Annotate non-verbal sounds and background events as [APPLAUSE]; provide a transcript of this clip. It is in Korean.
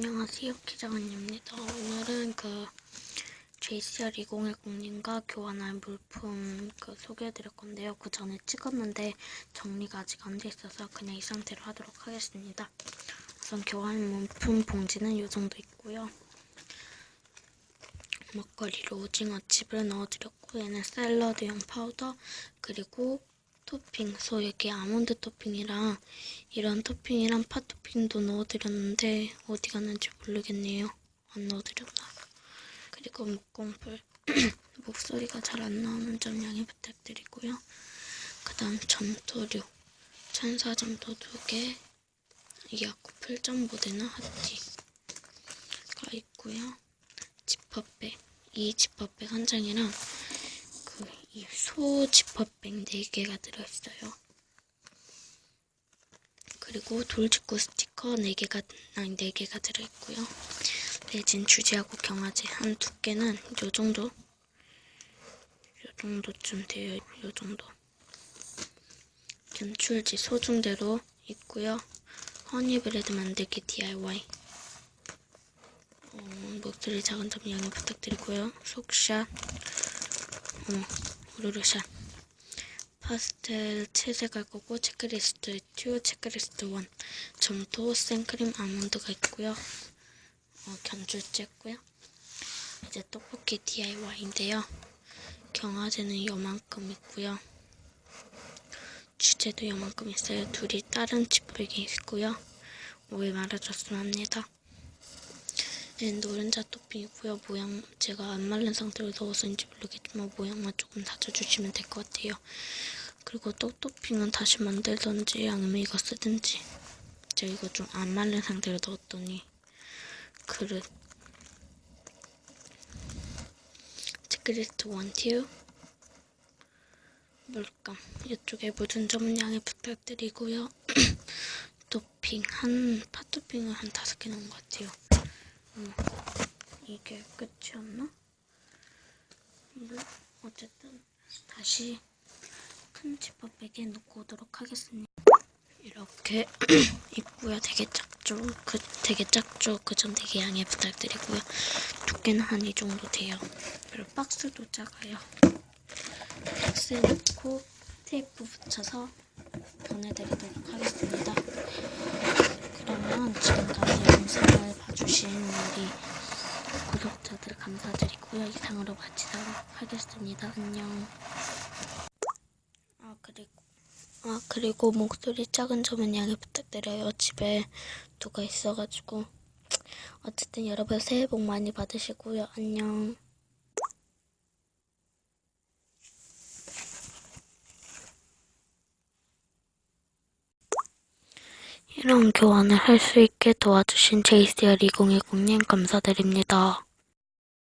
안녕하세요 기장은입니다. 오늘은 그 JCR 2010님과 교환할 물품 그 소개해드릴 건데요. 그 전에 찍었는데 정리가 아직 안 돼 있어서 그냥 이 상태로 하도록 하겠습니다. 우선 교환 물품 봉지는 이 정도 있고요. 먹거리로 오징어 칩을 넣어드렸고 얘는 샐러드용 파우더 그리고 토핑, 소 여기 아몬드 토핑이랑 이런 토핑이랑 파 토핑도 넣어드렸는데 어디 갔는지 모르겠네요. 안 넣어드렸나? 그리고 목공풀 [CLEARS THROAT] 목소리가 잘 안 나오는 점 양해 부탁드리고요. 그 다음 점토류 천사 점토 두 개, 이아쿠 풀점보드는 하티가 있고요. 지퍼백 이 지퍼백 한 장이랑 소 지퍼백 4개가 들어있어요. 그리고 돌직구 스티커 4개가, 아니 4개가 들어있고요. 레진 주지하고 경화제 한두 개는 요 정도, 요 정도쯤 돼요. 요 정도. 견출지 소중대로 있고요. 허니브레드 만들기 DIY. 어, 목소리 작은 점 양해 부탁드리고요. 속샷, 어, 우르르샷. 파스텔 채색할 거고 체크리스트 2, 체크리스트 1, 점토, 생크림, 아몬드가 있고요. 어, 견줄지 했고요. 이제 떡볶이 DIY인데요. 경화제는 요만큼 있고요. 주제도 요만큼 있어요. 둘이 다른 지퍼백이 있고요. 오해 말아줬으면 합니다. 얘는 노른자 토핑이고요. 모양 제가 안 말른 상태로 넣어서인지 모르겠지만 모양만 조금 다져주시면 될 것 같아요. 그리고 떡 토핑은 다시 만들던지 아니면 이거 쓰든지 제가 이거 좀안 말른 상태로 넣었더니 그릇 체크리스트 1, 2 물감 이쪽에 묻은 점 양해 부탁드리고요. [CLEARS THROAT] 토핑 한 팥토핑을 한 다섯 개 넣은 것 같아요. 음, 이게 끝이었나? 뭐, 어쨌든 다시 큰 지퍼백에 넣고 오도록 하겠습니다. 이렇게 [CLEARS THROAT] 있고요. 되게 작죠? 그 되게 작죠? 그 점 되게 양해 부탁드리고요. 두께는 한 이 정도 돼요. 그리고 박스도 작아요. 박스에 넣고 테이프 붙여서 보내드리도록 하겠습니다. 그러면 지금까지 영상을 봐주신 우리 감사드리고요. 이상으로 마치도록 하겠습니다. 안녕. 아 그리고 아 그리고 목소리 작은 점은 양해 부탁드려요. 집에 누가 있어가지고 어쨌든 여러분 새해 복 많이 받으시고요. 안녕. 이런 교환을 할 수 있게 도와주신 JCR 2010님 감사드립니다.